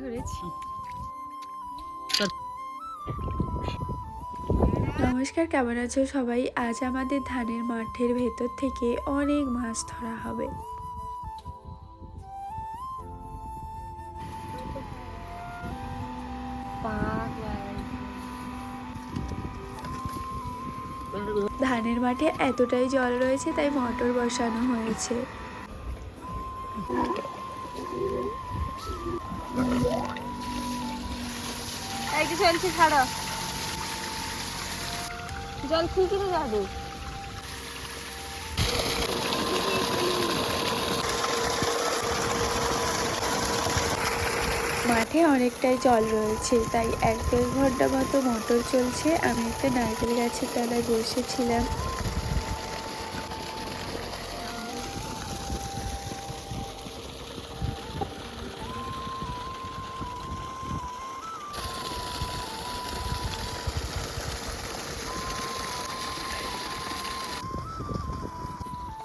ধরেছি। নমস্কার, কেমন আছো সবাই? আজ আমাদের ধানের মাঠের ভেতর থেকে অনেক মাছ ধরা হবে। ধানের মাঠে এতটাই জল রয়েছে, তাই মটর বসানো হয়েছে। এই যে চলছে ছাড়ো। জল যাবে। মাঠে অনেকটাই জল রয়েছে, তাই এক দেড় ঘণ্টা মতো মোটর চলছে। আমি একটা নারকেল গাছের তলায় বসেছিলাম।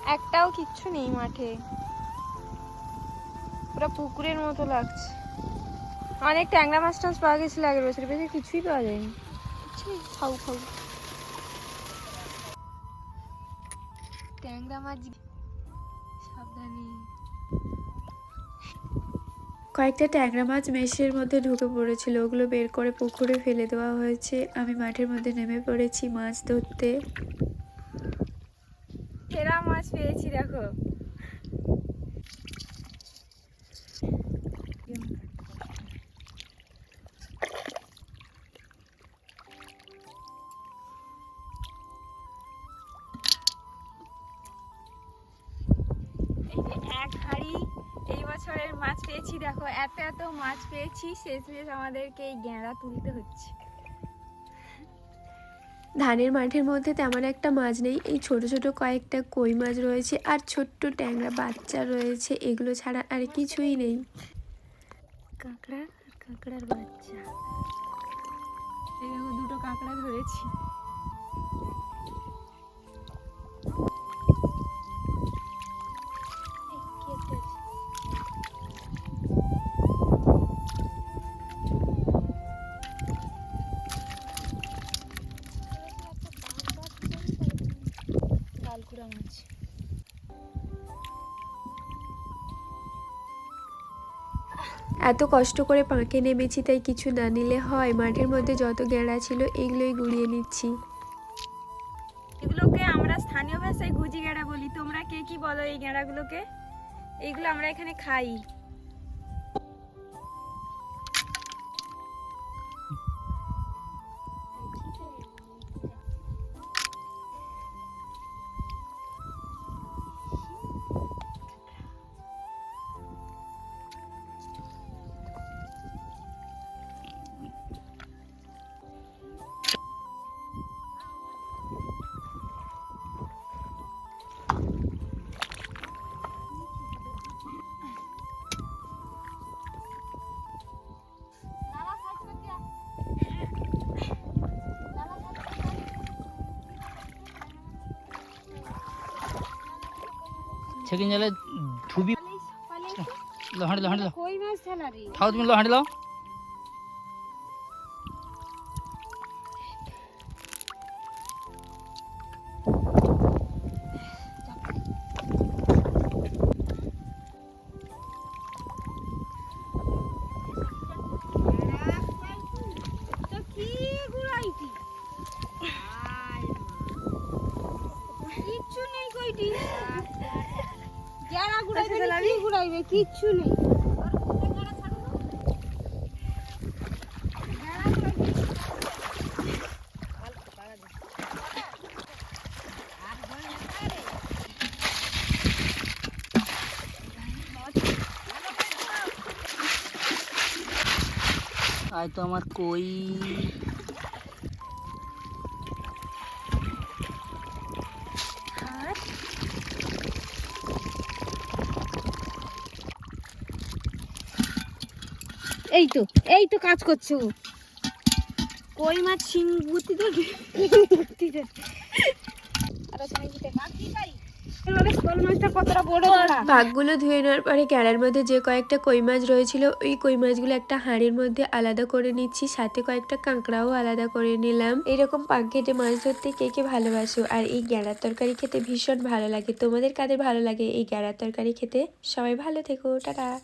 একটাও কিচ্ছু নেই মাঠে। পুরো পুকুরের মতো লাগছে। অনেক ট্যাংরা মাছ টাছ পাওয়া গেছিল আগের বছর বেশি কিছুই পাওয়া যায়নি। কিছু নেই, খাও খাও। ট্যাংরা মাছ সাবধানে। কয়েকটা ট্যাংরা মাছ মেশের মধ্যে ঢুকে পড়েছিল ওগুলো বের করে পুকুরে ফেলে দেওয়া হয়েছে। আমি মাঠের মধ্যে নেমে পড়েছি মাছ ধরতে। সেরা মাছ পেয়েছি, দেখো। এক এই বছরের মাছ পেয়েছি, দেখো, এত এত মাছ পেয়েছি, শেষমেশ আমাদেরকে এই গেঁড়া তুলতে হচ্ছে। ধানের মাঠের মধ্যে তেমন একটা মাছ নেই। এই ছোট ছোট কয়েকটা কই মাছ রয়েছে আর ছোট্ট ট্যাংরা বাচ্চা রয়েছে। এগুলো ছাড়া আর কিছুই নেই। কাঁকড়া কাঁকড়ার বাচ্চা। দুটো কাঁকড়া ধরেছি। মাছ এত কষ্ট করে পাঁকে নেমেছি তাই কিছু না নিলে হয়। মাঠের মধ্যে যত গেঁড়া ছিল এগুলোই গুড়িয়ে নিচ্ছি। এগুলোকে আমরা স্থানীয় ভাষায় গুজি গেঁড়া বলি। তোমরা কে কি বলো এই গেঁড়াগুলোকে? এইগুলো আমরা এখানে খাই। সেকেন্ড জালে ধুবি লো হাঁটি লো হাঁটি কই মাছ থানা রে? খাও তুমি লো হাঁটি কি গুড়াইবে কিচ্ছু নেই। আজ তো আমার কই। এই তো এই তো কাজ করছে ও। কই মাছ শিং বুতি তো বুতি তো ভাগগুলো ধুয়ে নেওয়ার পরে গ্যাড়ার মধ্যে যে কয়েকটা কই মাছ রয়েছিল ওই কই মাছগুলো একটা হাঁড়ির মধ্যে আলাদা করে নিচ্ছি সাথে কয়েকটা কাঁকড়াও আলাদা করে নিলাম। এরকম পাক কেটে মাছ ধরতে কে কে ভালোবাসো? আর এই গ্যাড়ার তরকারি খেতে ভীষণ ভালো লাগে। তোমাদের কাদের ভালো লাগে এই গ্যাড়ার তরকারি খেতে? সবাই ভালো থেকো টাটা।